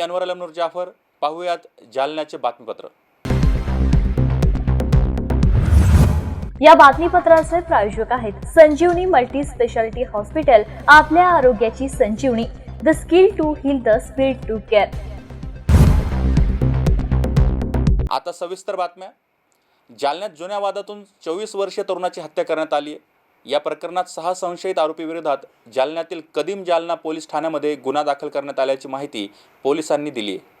अनवर अलमनूर जाफर. पाहूयात जालन्याचे बातमीपत्र. या बातमीपत्राचे प्रायोजक आहेत संजीवनी मल्टी स्पेशालिटी हॉस्पिटल आपल्या आरोग्याची Sanjivani. The skill to heal the speed to care आता सविस्तर बातम्या. जालन्यात जुन्या वादातून चोवीस वर्षीय तरुणाची हत्या करण्यात आली आहे. या प्रकरणात सहा संशयित आरोपीविरोधात जालन्यातील कदीम जालना पोलीस ठाण्यामध्ये गुन्हा दाखल करण्यात आल्याची माहिती पोलिसांनी दिली आहे.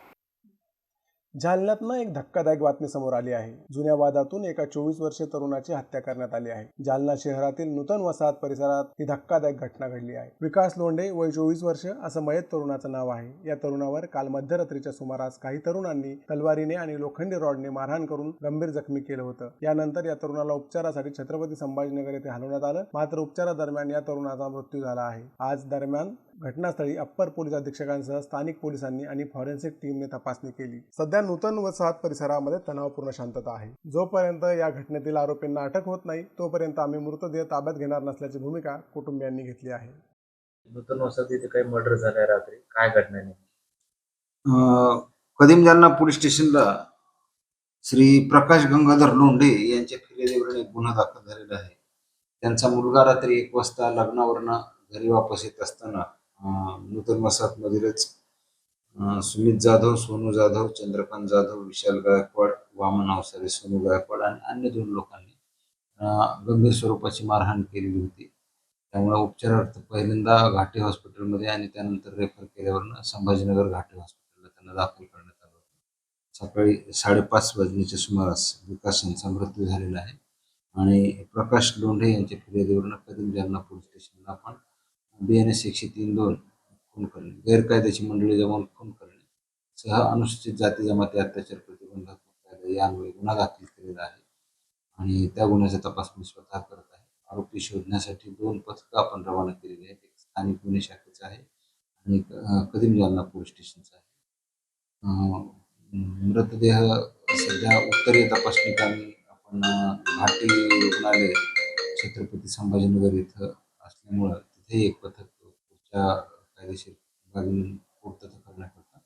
जालन्यातनं एक धक्कादायक बातमी समोर आली आहे. जुन्या वादातून एका चोवीस वर्षीय तरुणाची हत्या करण्यात आली आहे. जालना शहरातील नूतन वसाहत परिसरात ही धक्कादायक घटना घडली आहे. विकास लोंढे वय चोवीस वर्ष असं मयत तरुणाचं नाव आहे. या तरुणावर काल मध्यरात्रीच्या सुमारास काही तरुणांनी तलवारीने आणि लोखंडी रॉडने मारहाण करून गंभीर जखमी केलं होतं. यानंतर या तरुणाला उपचारासाठी छत्रपती संभाजीनगर येथे हलवण्यात आलं. मात्र उपचारादरम्यान या तरुणाचा मृत्यू झाला आहे. आज दरम्यान घटनास्थळी अप्पर पोलीस अधीक्षकांसह स्थानिक पोलिसांनी आणि फॉरेन्सिक टीमने तपासणी केली. सध्या नूतन वसाहत परिसरामध्ये तणावपूर्ण शांतता आहे. जोपर्यंत या घटनेतील आरोपींना अटक होत नाही तोपर्यंत आम्ही मृतदेह ताब्यात घेणार नसल्याची भूमिका कुटुंबियांनी घेतली आहे. नूतन वसाहत इथे काही मर्डर झालाय रात्री. काय घटना नाही अं, कदीम जालना पोलीस स्टेशनला श्री प्रकाश गंगाधर लोंढे यांच्या फिर्यादीवरून एक गुन्हा दाखल झालेला आहे. त्यांचा मुलगा रात्री एक वाजता लग्नावरनं घरी वापस येत असताना नूतन वसाहतमधीलच सुमित जाधव सोनू जाधव चंद्रकांत जाधव विशाल गायकवाड वामन अवसारे सोनू गायकवाड आणि अन्य दोन लोकांनी गंभीर स्वरूपाची मारहाण केलेली होती. त्यामुळे उपचारार्थ पहिल्यांदा घाटे हॉस्पिटलमध्ये आणि त्यानंतर रेफर केल्यावरनं संभाजीनगर घाटे हॉस्पिटलला त्यांना दाखल करण्यात आलं होतं. सकाळी साडेपाच वाजण्याच्या सुमारास विकास यांचा मृत्यू झालेला आहे. आणि प्रकाश लोंढे यांच्या फिर्यादीवरनं कदीम जालना पोलीस स्टेशनला आपण बी एन एस एकशे तीन दोन खून करणे गैरकायद्याची मंडळी जमावून खून करणे सह अनुसूचित जाती जमाती अत्याचार प्रतिबंधात्मक कायदा यान्वये गुन्हा दाखल केलेला आहे आणि त्या गुन्ह्याचा तपास मी स्वतः करत आहे. आरोपी शोधण्यासाठी दोन पथकं आपण रवाना केलेली आहेत. एक स्थानिक गुन्हे शाखेचं आहे आणि कदीम जालना पोलीस स्टेशनचं आहे. मृतदेह सध्या उत्तरीय तपासणी कामी आपण घाटी रुग्णालय छत्रपती संभाजीनगर इथं असल्यामुळं तिथे एक पथक पुढच्या कायदेशीर पूर्तता करण्याकरता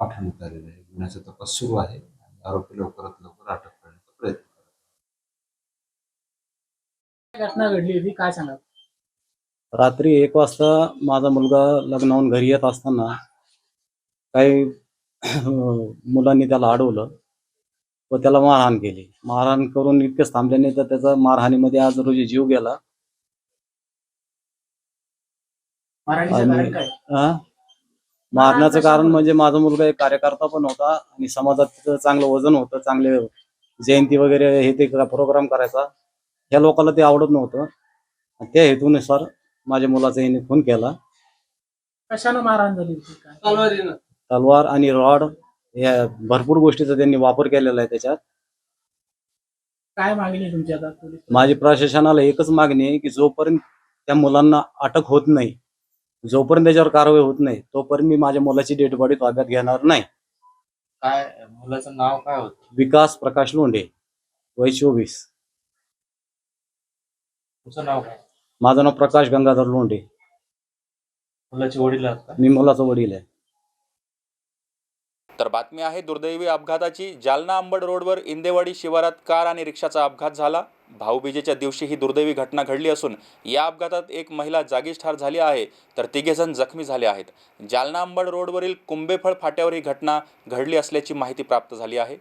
पाठवण्यात आलेलं आहे गुन्ह्याचा तपास सुरू आहे आणि आरोपी लवकरात लवकर अटक करण्याचा प्रयत्न करत आहे. घटना घडली होती? काय सांगा रात्री एक वाजता माझा मुलगा लग्नाहून घरी येत असताना काही मुलांनी त्याला अडवलं व त्याला मारहाण केली. मारहाण करून इतकेच थांबल्याने तर त्याचा मारहाणीमध्ये आज रोजी जीव गेला. आणि-? मारण्याचं कारण म्हणजे माझा मुलगा एक कार्यकर्ता पण होता आणि समाजात त्याचं चांगलं वजन होतं चांगले जयंती वगैरे हे ते प्रोग्राम करायचा. ह्या लोकांना ते आवडत नव्हतं. आणि त्या हेतूनुसार माझ्या मुलाचा याने फोन केला. कशानं मारहाण झाली होती काय? तलवार आणि रॉड या भरपूर गोष्टीचा त्यांनी वापर केलेला आहे त्याच्यात. काय मागणी आहे तुमची आता? पोलीस माझी प्रशासनाला एकच मागणी आहे की जोपर्यंत त्या मुलांना अटक होत नाही जोपर्यंत त्याच्यावर कारवाई होत नाही तोपर्यंत मी माझ्या मुलाची डेड बॉडी ताब्यात घेणार नाही. काय मुलाचं नाव काय होतं? विकास प्रकाश लोंढे वय चोवीस. तुझं नाव काय? माझं नाव प्रकाश गंगाधर लोंढे. मुलाचे वडील आहात का? मी मुलाचा वडील आहे. तर बातमी आहे दुर्दैवी अपघाताची. जालना अंबड रोडवर इंदेवाडी शिवारात कार आणि रिक्षाचा अपघात झाला. भाऊबीजेच्या दिवशी ही दुर्दैवी घटना घडली असून या अपघातात एक महिला जागीच ठार झाली आहे तर तिघेजण जखमी झाले आहेत. जालना अंबड रोडवरील कुंभेफळ फाट्यावर ही घटना घडली असल्याची माहिती प्राप्त झाली आहे.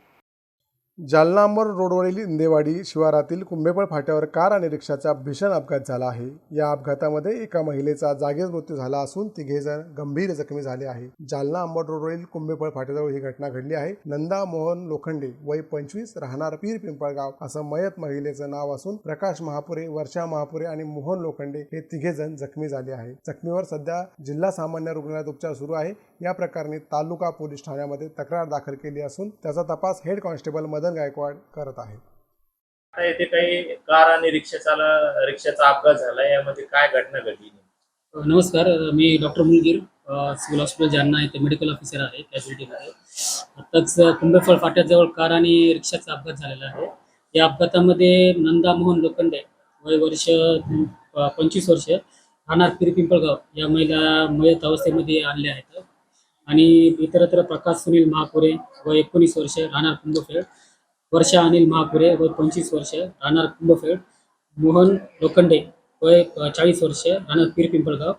जालनांबर रोडवरील इंदेवाडी शिवारातील कुंभेपळ फाट्यावर कार आणि रिक्षाचा भीषण अपघात झाला आहे. या अपघातामध्ये एका महिलेचा जागीच मृत्यू झाला असून तिघे जण गंभीर जखमी झाले आहे जालना अंबड रोडवरील कुंभेपळ फाट्याजवळ ही घटना घडली आहे. नंदा मोहन लोखंडे वय पंचवीस राहणार पीर पिंपळगाव असं मयत महिलेचं नाव असून प्रकाश महापुरे वर्षा महापुरे आणि मोहन लोखंडे हे तिघे जण जखमी झाले आहे जखमीवर सध्या जिल्हा सामान्य रुग्णालयात उपचार सुरू आहे. या प्रकरणी तालुका पोलीस ठाण्यामध्ये तक्रार दाखल केली असून त्याचा तपास हेड कॉन्स्टेबल मदन गायकवाड करत आहेत. आता इथे काही कार आणि रिक्षाचा रिक्षाचा अपघात झाला यामध्ये काय घटना घडली? नमस्कार. मी doctor Mulgir civil hospital Jalna येथे मेडिकल ऑफिसर आहे कॅज्युलिटीमध्ये आत्ताच कुंभेफळ फाट्याजवळ कार आणि रिक्षाचा अपघात झालेला आहे. या अपघातामध्ये नंदा मोहन लोखंडे वय वर्ष पंचवीस वर्ष राहणार पिरी पिंपळगाव या महिला मयत अवस्थेमध्ये आणल्या आहेत. आणि इतरत्र प्रकाश सुनील महापुरे व एकोणीस वर्ष राहणार कुंभफेड वर्षा अनिल महापुरे व पंचवीस वर्ष राहणार कुंभफेड मोहन लोखंडे वय चाळीस वर्ष राहणार पीर पिंपळगाव.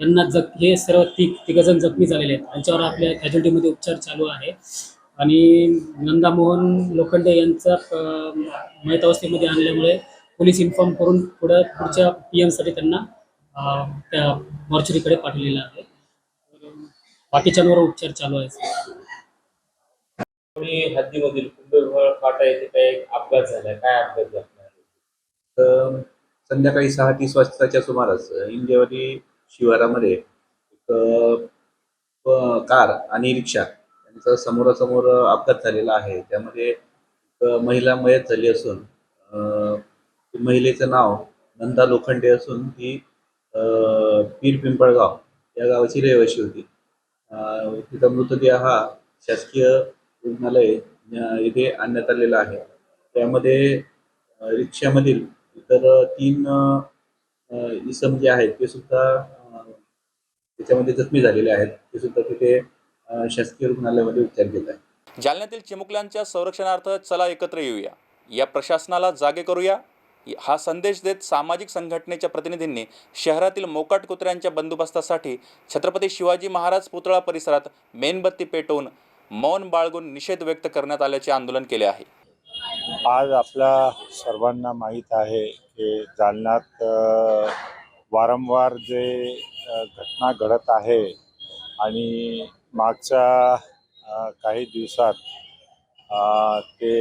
यांना जख हे सर्व ती तिघजण जखमी झालेले आहेत. त्यांच्यावर आपल्या कॅज्युलिटीमध्ये उपचार चालू आहे. आणि नंदा मोहन लोखंडे यांचा मयत अवस्थेमध्ये आणल्यामुळे पोलीस इन्फॉर्म करून पुढं पुढच्या पी एमसाठी त्यांना त्या मॉर्चरीकडे पाठवलेलं आहे. बाकीच्यांवर उपचार चालू आहे कोणी हद्दीमधील कुंभेफळ फाटा येथे काय अपघात झालाय काय अपघात झाला? तर संध्याकाळी सहा तीस वाजताच्या सुमारास इंजेवाडी शिवारामध्ये एक अ, कार आणि रिक्षा यांचा समोरासमोर अपघात झालेला आहे. त्यामध्ये एक महिला मयत झाली असून अ, महिलेचं नाव नंदा लोखंडे असून ती अ, पीर पिंपळगाव या गावाची रहिवाशी होती. अ, तिचा मृतदेह हा शासकीय रुग्णालय येथे आणण्यात आलेलं आहे. त्यामध्ये रिक्षामधील इतर तीन इसम जे आहेत ते सुद्धा त्याच्यामध्ये जखमी झालेले आहेत. ते सुद्धा तिथे शासकीय रुग्णालयामध्ये उपचार घेत आहेत. जालन्यातील चिमुकल्यांच्या संरक्षणार्थ चला एकत्र येऊया. या प्रशासनाला जागे करूया. हा संदेश देत सामाजिक संघटनेच्या प्रतिनिधींनी शहरातील मोकाट कुत्र्यांच्या बंदोबस्तासाठी छत्रपती शिवाजी महाराज पुतळा परिसरात मेणबत्ती पेटवून मौन बाळगून निषेध व्यक्त करण्यात आल्याचे आंदोलन केले आहे. आज आपल्या सर्वांना माहीत आहे की जालन्यात वारंवार जे घटना घडत आहे आणि मागच्या काही दिवसात ते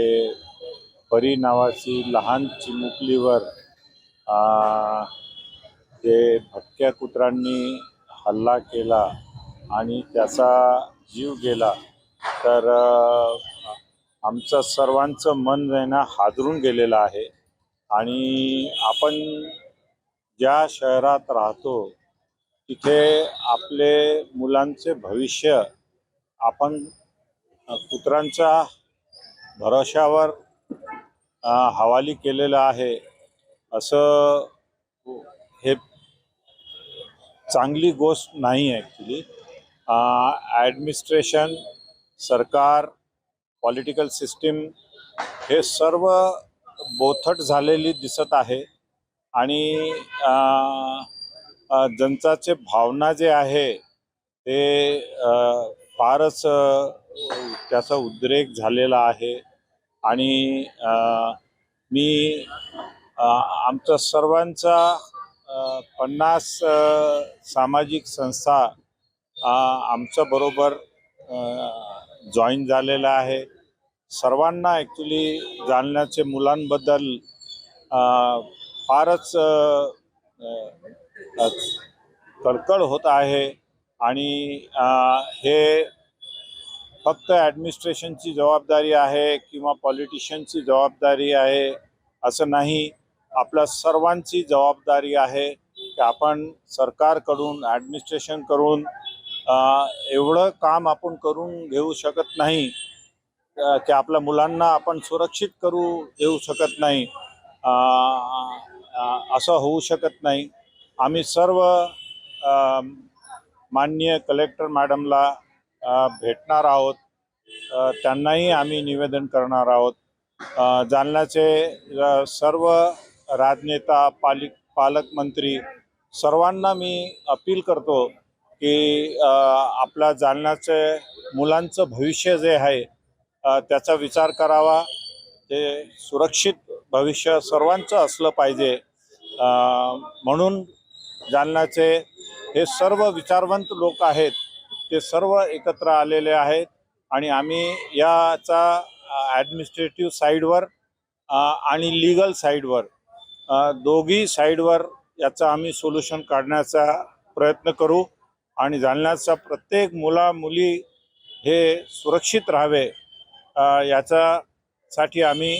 परी नावाची लहान चिमुकलीवर ते भटक्या कुत्र्यांनी हल्ला केला आणि त्याचा जीव गेला तर आमचं सर्वांचं मन आहे ना हादरून गेलेलं आहे. आणि आपण ज्या शहरात राहतो तिथे आपले मुलांचे भविष्य आपण कुत्रांच्या भरोशावर हवाली केलेलं आहे असं हे चांगली गोष्ट नाही ॲक्च्युली ॲडमिनिस्ट्रेशन सरकार पॉलिटिकल सिस्टीम हे सर्व बोथट झालेली दिसत आहे. आणि जनताचे भावना जे आहे ते फारच त्याचा उद्रेक झालेला आहे. आणि मी आमचा सर्वांचा पन्नास सामाजिक संस्था आमच्याबरोबर जॉईन झालेला आहे. सर्वांना ॲक्च्युली जालन्याचे मुलांबद्दल फारच कळकळ होत आहे आणि हे फक्त ॲडमिनिस्ट्रेशनची जबाबदारी आहे किंवा पॉलिटिशियनची जबाबदारी आहे असं नाही. आपल्या सर्वांची जबाबदारी आहे की आपण सरकारकडून ॲडमिनिस्ट्रेशनकडून करून एवढं काम आपण करून घेऊ शकत नाही की आपल्या मुलांना आपण सुरक्षित करू देऊ शकत नाही असं होऊ शकत नाही. आम्ही सर्व माननीय कलेक्टर मॅडमला भेटणार आहोत. त्यांनाही आम्ही निवेदन करणार आहोत. जालन्याचे सर्व राजनेता पालिक पालकमंत्री सर्वांना मी अपील करतो की आपला जालनाचं मुलांचं भविष्य जे आहे त्याचा विचार करावा. ते सुरक्षित भविष्य सर्वांचं असलं पाहिजे. म्हणून जालनाचे हे सर्व विचारवंत लोक आहेत ते सर्व एकत्र आलेले आहेत आणि आम्ही याचा ॲडमिनिस्ट्रेटिव्ह साईडवर आणि लिगल साईडवर दोघी साईडवर याचा आम्ही सोल्युशन काढण्याचा प्रयत्न करू. आणि जालन्याच्या प्रत्येक मुला मुली हे सुरक्षित राहावे याच्यासाठी आम्ही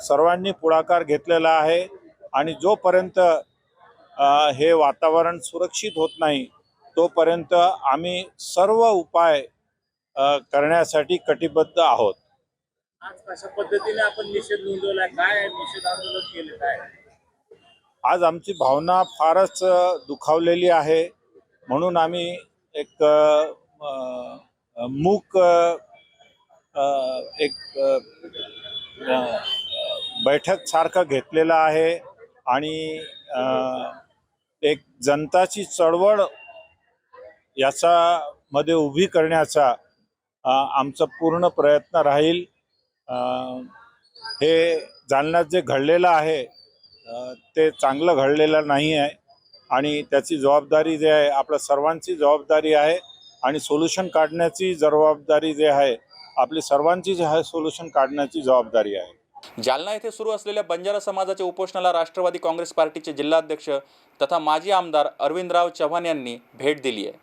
सर्वांनी पुढाकार घेतलेला आहे. आणि जोपर्यंत हे वातावरण सुरक्षित होत नाही तोपर्यंत आम्ही सर्व उपाय करण्यासाठी कटिबद्ध आहोत. आज कशा पद्धतीने आपण निषेध नोंदवलाय काय निषेध आंदोलन केलं? काय? आज आमची भावना फारच दुखावलेली आहे. म्हणून आम्ही एक मूक एक बैठक सारखं घेतलेलं आहे आणि एक जनताची चळवळ याचा मध्ये उभी करण्याचा आमचा पूर्ण प्रयत्न राहील. हे जालन्यात जे घडलेलं आहे ते चांगलं घडलेलं नाही आहे आणि त्याची जबाबदारी जे आहे आपल्या सर्वांची जबाबदारी आहे आणि सोल्युशन काढण्याची जबाबदारी जे आहे आपली सर्वांची जे आहे सोल्युशन काढण्याची जबाबदारी आहे. जालना येथे सुरू असलेल्या बंजारा समाजाच्या उपोषणाला राष्ट्रवादी काँग्रेस पार्टीचे जिल्हाध्यक्ष तथा माजी आमदार अरविंदराव चव्हाण यांनी भेट दिली आहे.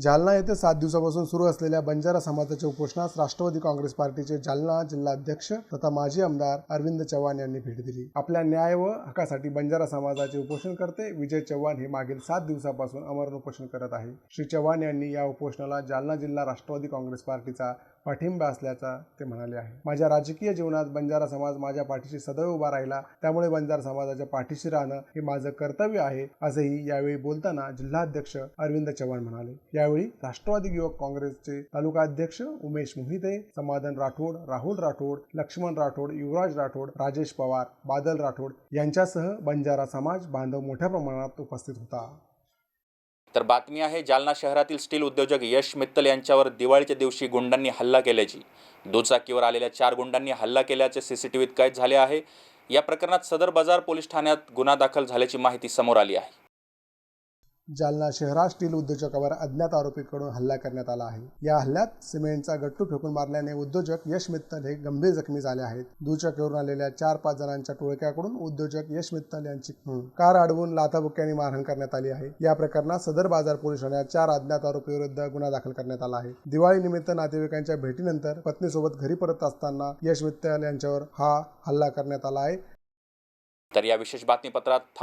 जालना येथे सात दिवसापासून सुरू असलेल्या बंजारा समाजाच्या उपोषणास राष्ट्रवादी काँग्रेस पार्टीचे जालना जिल्हाध्यक्ष तथा माजी आमदार अरविंद चव्हाण यांनी भेट दिली. आपल्या न्याय व हक्कासाठी बंजारा समाजाचे उपोषण करते विजय चव्हाण हे मागील सात दिवसापासून अमरण उपोषण करत आहे श्री चव्हाण यांनी या उपोषणाला जालना जिल्हा राष्ट्रवादी काँग्रेस पार्टीचा पाठिंबा असल्याचा ते म्हणाले आहे. माझ्या राजकीय जीवनात बंजारा समाज माझ्या पाठीशी सदैव उभा राहिला. त्यामुळे बंजारा समाजाच्या पाठीशी राहणं हे माझं कर्तव्य आहे असंही यावेळी बोलताना जिल्हाध्यक्ष अरविंद चव्हाण म्हणाले. यावेळी राष्ट्रवादी युवक काँग्रेसचे तालुका अध्यक्ष उमेश मोहिते समाधान राठोड राहुल राठोड लक्ष्मण राठोड युवराज राठोड राजेश पवार बादल राठोड यांच्यासह बंजारा समाज बांधव मोठ्या प्रमाणात उपस्थित होता. तर बातमी आहे जालना शहरातील स्टील उद्योजक यश मित्तल यांच्यावर दिवाळीच्या दिवशी गुंडांनी हल्ला केल्याची. दुचाकीवर आलेल्या चार गुंडांनी हल्ला केल्याचे सीसीटीव्हीत कैद झाले आहे. या प्रकरणात सदर बाजार पोलीस ठाण्यात गुन्हा दाखल झाल्याची माहिती समोर आली आहे. जालना शहरात स्टील उद्योजकावर अज्ञात आरोपीकडून हल्ला करण्यात आला आहे. या हल्ल्यात सिमेंटचा गट्टू फेकून मारल्याने उद्योजक यश मित्तल हे गंभीर जखमी झाले आहेत. दुचाकीवरून आलेल्या चार पाच जणांच्या टोळक्याकडून उद्योजक यश मित्तल यांची कार अडवून लाथाबुक्क्यांनी मारहाण करण्यात आली आहे. या प्रकरणात सदर बाजार पोलीस ठाण्यात चार अज्ञात आरोपीविरुद्ध गुन्हा दाखल करण्यात आला आहे. दिवाळी निमित्त नातेवाईकांच्या भेटीनंतर पत्नीसोबत घरी परत असताना यश मित्तल यांच्यावर हा हल्ला करण्यात आला आहे. तर या विशेष बातमीपत्रात